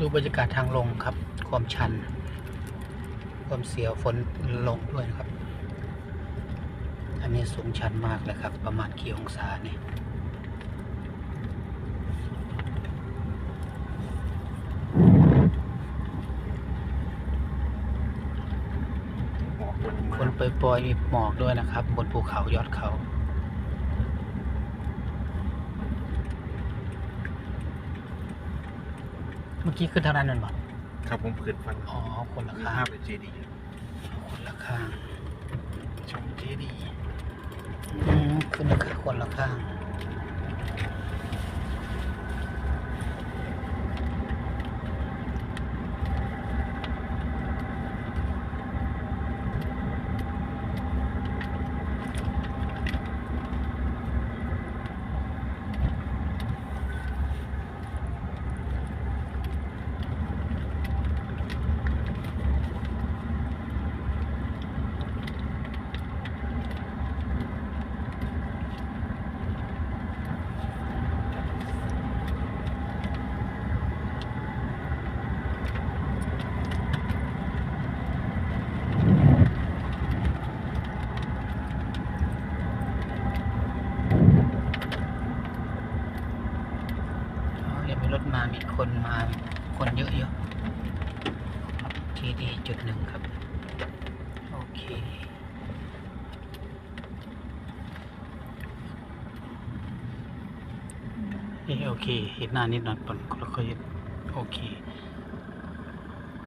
ดูบรรยากาศทางลงครับ ความชัน ความเสียวฝนลงด้วยนะครับ อันนี้สูงชันมากเลยครับ ประมาณกี่องศาเนี่ยหมอกวันฝนปล่อยๆมีหมอกด้วยนะครับ บนภูเขายอดเขา มื่อกี้ขึ้นทางนั้นนั่นหรอครับผมขึ้นฟันอ๋อคนละมีข้าภางพเป็นเจดีย์คนละข้างชมเจดีย์อืมขึ้นราคาคนละข้าง อ๋อยัง มีรถมา มีคนมา คนเยอะๆทีดีจุดหนึ่งครับ โอเคเอะโอเค เห็นหน้านิดหน่อยปนก็ค่อยโอเค